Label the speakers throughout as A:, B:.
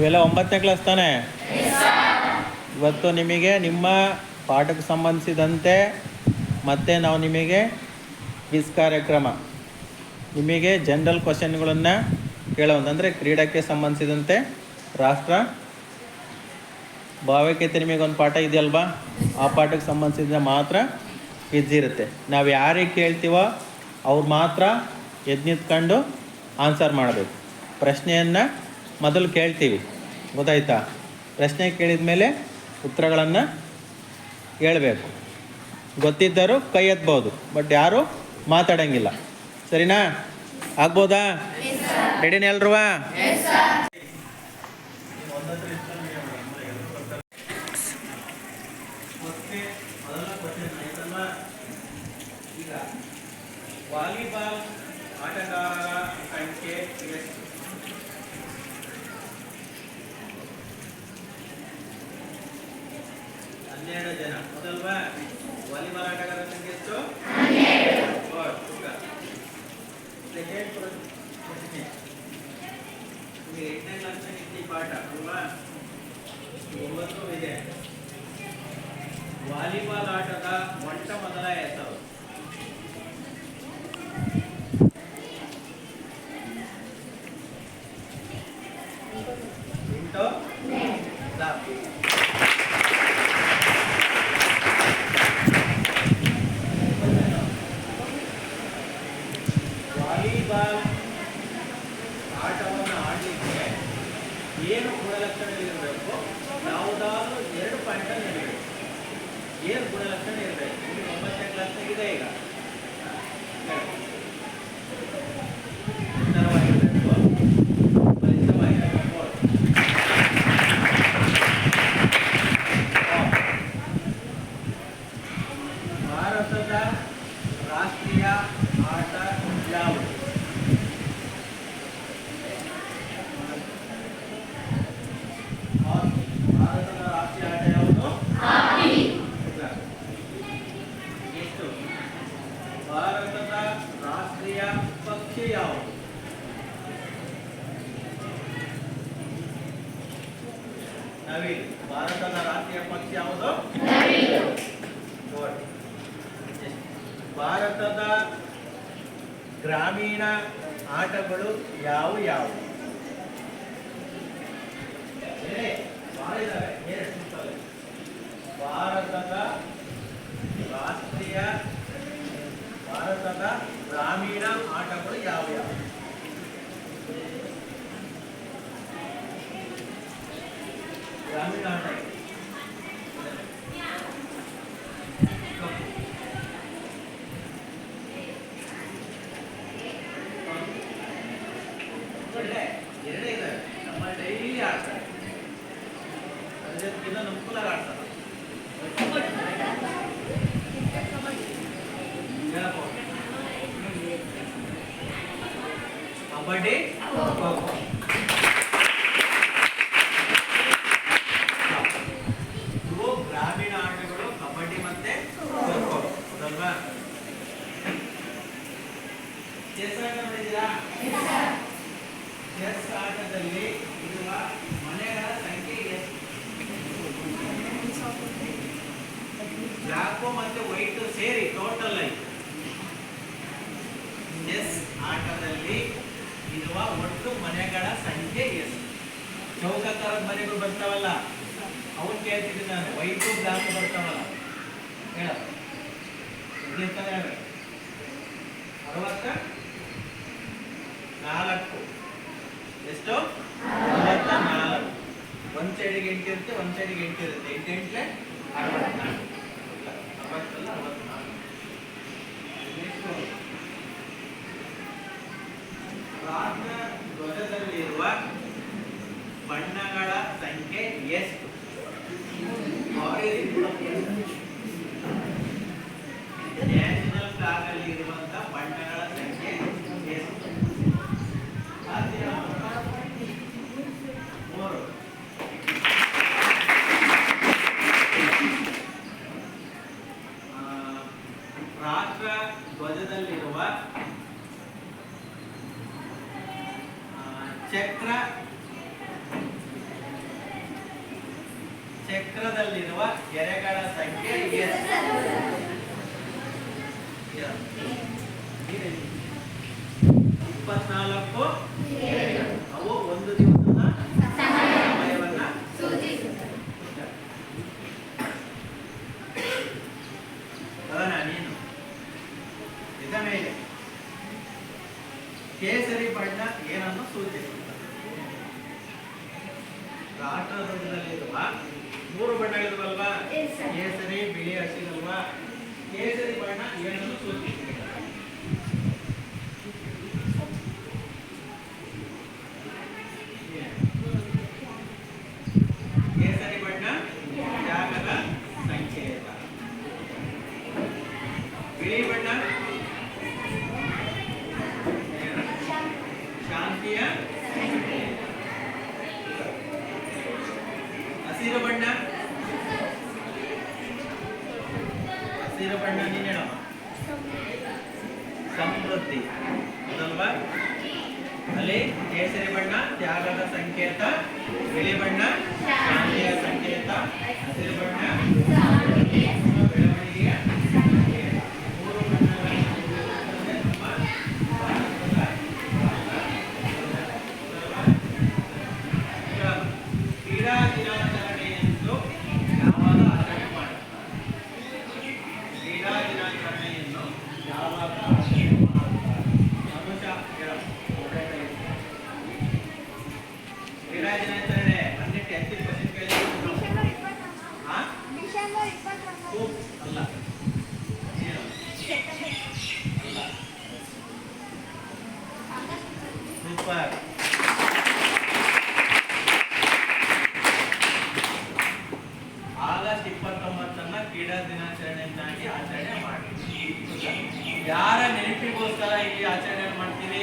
A: ಇವೆಲ್ಲ ಒಂಬತ್ತನೇ ಕ್ಲಾಸ್ ತಾನೆ? ಇವತ್ತು ನಿಮಗೆ ನಿಮ್ಮ ಪಾಠಕ್ಕೆ ಸಂಬಂಧಿಸಿದಂತೆ ಮತ್ತೆ ನಾವು ನಿಮಗೆ ಕ್ವಿಸ್ ಕಾರ್ಯಕ್ರಮ. ನಿಮಗೆ ಜನರಲ್ ಕ್ವಶನ್ಗಳನ್ನು ಅಂದರೆ ಕ್ರೀಡಕ್ಕೆ ಸಂಬಂಧಿಸಿದಂತೆ ರಾಷ್ಟ್ರ ಭಾವೈಕ್ಯತೆ ಒಂದು ಪಾಠ ಇದೆಯಲ್ವಾ? ಆ ಪಾಠಕ್ಕೆ ಸಂಬಂಧಿಸಿದ ಮಾತ್ರ ಕ್ವಿಜ್ ಇರುತ್ತೆ. ನಾವು ಯಾರಿಗೆ ಕೇಳ್ತೀವೋ ಅವ್ರು ಮಾತ್ರ ಎದ್ದು ನಿಂತ್ಕೊಂಡು ಆನ್ಸರ್ ಮಾಡಬೇಕು. ಪ್ರಶ್ನೆಯನ್ನು ಮೊದಲು ಕೇಳ್ತೀವಿ. ಗೊತ್ತಾಯ್ತಾ? ಪ್ರಶ್ನೆ ಕೇಳಿದ ಮೇಲೆ ಉತ್ತರಗಳನ್ನು ಹೇಳಬೇಕು. ಗೊತ್ತಿದ್ದರೂ ಕೈ ಎತ್ಬೋದು ಬಟ್ ಯಾರೂ ಮಾತಾಡಂಗಿಲ್ಲ. ಸರಿನಾ? ಆಗ್ಬೋದಾ? ರೆಡಿನ ಎಲ್ರುವ? ವಾಲಿಬಾಲ್ ಆಟಗಾರರ ಸಂಖ್ಯೆ ಎಷ್ಟು ಹನ್ನೆರಡು ಜನ ಹೌದಲ್ವಾ ಏನು ಗುಣಲಕ್ಷಣ ಇರಬೇಕು. ಯಾವುದಾದ್ರೂ ಎರಡು ಪಾಯಿಂಟಲ್ಲಿ ಇರಬೇಕು. ಏನು ಗುಣಲಕ್ಷಣ ಇರಬೇಕು. ಒಂಬತ್ತನೇ ಕ್ಲಾಸ್ನಾಗಿದೆ ಈಗ ಎತ್ತರವಾಗಿರಬೇಕು ಬಲಿಷ್ಠವಾಗಿರಬೇಕು ಭಾರತದ ರಾಷ್ಟ್ರೀಯ ಆಟ ಯಾವುದು ಹಾಕಿ. ಭಾರತದ ರಾಷ್ಟ್ರೀಯ ಆಟ ಯಾವುದು ಇಲ್ಲ. ಎಷ್ಟು ಭಾರತದ ರಾಷ್ಟ್ರೀಯ ಪಕ್ಷಿ ಯಾವುದು ನವಿಲು ಭಾರತದ ರಾಷ್ಟ್ರೀಯ ಪಕ್ಷಿ ಯಾವುದು Good. ಭಾರತದ ಗ್ರಾಮೀಣ ಆಟಗಳು ಯಾವ simple. ಭಾರತದ ರಾಷ್ಟ್ರೀಯ ಭಾರತದ ಗ್ರಾಮೀಣ ಆಟಗಳು ಯಾವ ಯಾವ ಗ್ರಾಮೀಣ ಆಟ. ಕಬಡ್ಡಿ ಖೋ ಖೋ ಇವು ಗ್ರಾಮೀಣ ಆಟಗಳು ಕಬಡ್ಡಿ ಮತ್ತೆ ಖೋ ಖೋ ಹೌದಲ್ವಾ ಚೆಸ್ ಆಟ ನೋಡಿದ್ದೀರಾ ಚೆಸ್ ಆಟದಲ್ಲಿ ಇರುವ ಮನೆಗಳ ಸಂಖ್ಯೆ ಎಷ್ಟು ಬ್ಲ್ಯಾಕು ಮತ್ತೆ ವೈಟ್ ಸೇರಿ ಟೋಟಲ್ ಆಗಿ ಚೆಸ್ ಆಟದಲ್ಲಿ ಇರುವ ಒಟ್ಟು ಮನೆಗಳ ಸಂಖ್ಯೆ ಎಷ್ಟು? ಚೌಕಾಕಾರದ ಮನೆಗಳು ಬರ್ತಾವಲ್ಲ, ಅವನ್ ಕೇಳ್ತಿದ್ದೀನಿ ನಾನು, ವೈಟು ಬ್ಲ್ಯಾಕ್ ಬರ್ತಾವಲ್ಲ. ಹೇಳ. ನಾಲ್ಕು. ಎಷ್ಟು? ಅರವತ್ತ ನಾಲ್ಕು. ಒಂದ್ ಸೈಡಿಗೆ ಎಂಟು ಇರುತ್ತೆ, ಒಂದ್ ಸೈಡಿಗೆ ಎಂಟು ಇರುತ್ತೆ. ಎಂಟು ಎಂಟ್ಲೆ ಅರವತ್ನಾಲ್ಕು ಅರವತ್ತಲ್ಲ ಅರವತ್ನಾಲ್ಕು ನೆಕ್ಸ್ಟ್ ರಾಷ್ಟ್ರ ಧ್ವಜದಲ್ಲಿರುವ ಬಣ್ಣಗಳ ಸಂಖ್ಯೆ ಎಷ್ಟು ನ್ಯಾಷನಲ್ ಫ್ಲಾಗ್ ಅಲ್ಲಿ ಇರುವಂತ ಬಣ್ಣಗಳ ಸಂಖ್ಯೆ ಎಷ್ಟು ಸಾಧ್ಯ? ಮೂರು ಆ, ರಾಷ್ಟ್ರ ಧ್ವಜದಲ್ಲಿರುವ ಆ, ಚಕ್ರ ಗೆರೆಗಳ ಸಂಖ್ಯೆ ಇಪ್ಪತ್ನಾಲ್ಕು. ಅವು ಒಂದು ದಿವಸದ ಸಮಯವನ್ನ ಗಗನ ನೀನು. ಇದ ಮೇಲೆ ಕೇಸರಿ ಬಣ್ಣ ಏನನ್ನು ಸೂಚಿಸುತ್ತದೆ? ರಾಷ್ಟ್ರದಲ್ಲಿರುವ ಮೂರು
B: ಬಣ್ಣ sir.
A: ಕೇಸರಿ ಬಿಳಿ ಹಸಿರಲ್ವಾ ಕೇಸರಿ ಬಣ್ಣ ಏನನ್ನು ಸೂಚಿಸುತ್ತದೆ ಆಗಸ್ಟ್ ಇಪ್ಪತ್ತೊಂಬತ್ತನ್ನ ಕ್ರೀಡಾ ದಿನಾಚರಣೆಯನ್ನಾಗಿ ಆಚರಣೆ ಮಾಡಿ. ಯಾರ ನೆನಪಿಗೋಸ್ಕರ ಇಲ್ಲಿ ಆಚರಣೆ ಮಾಡ್ತೀವಿ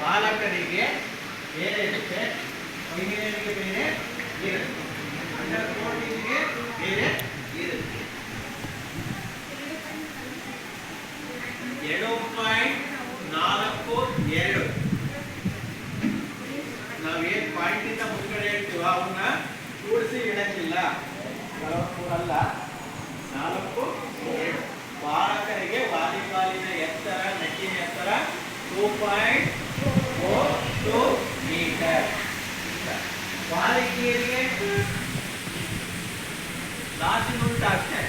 A: ಬಾಲಕರಿಗೆ ಬೇರೆ ಇರುತ್ತೆ ಮಹಿಳೆಯರಿಗೆ ಬೇರೆ இருக்கு ಪಾಯಿಂಟ್ ನಾಲ್ಕು ಪಾಯಿಂಟ್ ಇಂದ ಮುಂದ್ಗಡೆ ಹೇಳ್ತೀವ ಕೂಡಿಸಿ ಇಡಕ್ಕಿಲ್ಲ. ನಾಲ್ಕು ಎರಡು ಬಾಲಕರಿಗೆ ವಾಲಿಬಾಲಿನ ಎತ್ತರ ನಟಿನ ಎತ್ತರ two point four two meter वहाँ लिखने के लिए लास्ट नून टास्ट है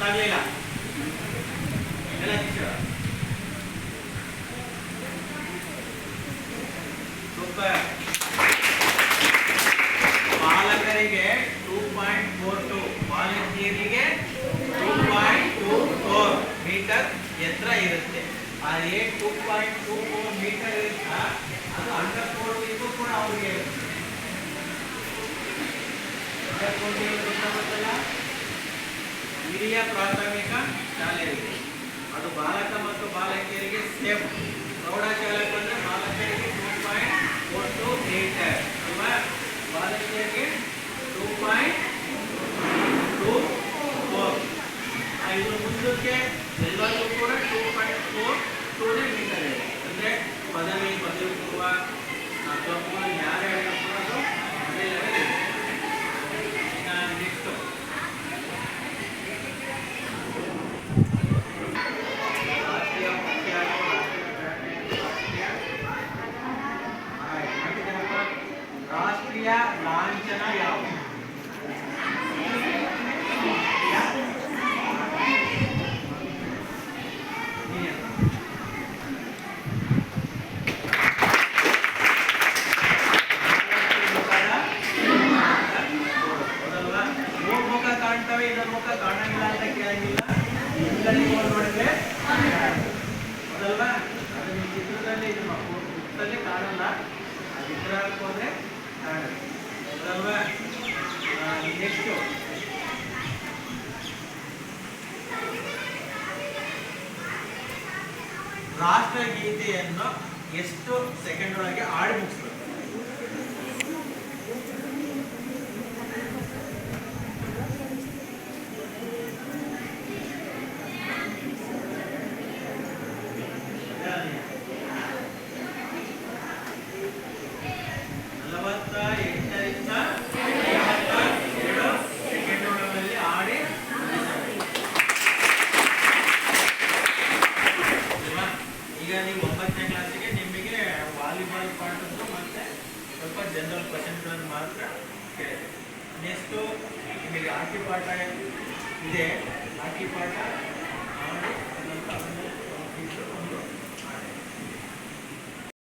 A: तगलेला super liter. Tuma, balik lagi 2.24. ಐದು ಮುಂದಕ್ಕೆ ರಾಷ್ಟ್ರಗೀತೆಯನ್ನು ಎಷ್ಟು ಸೆಕೆಂಡ್ ಒಳಗೆ ಆಡಿ ಮುಗಿಸ್ಬೇಕು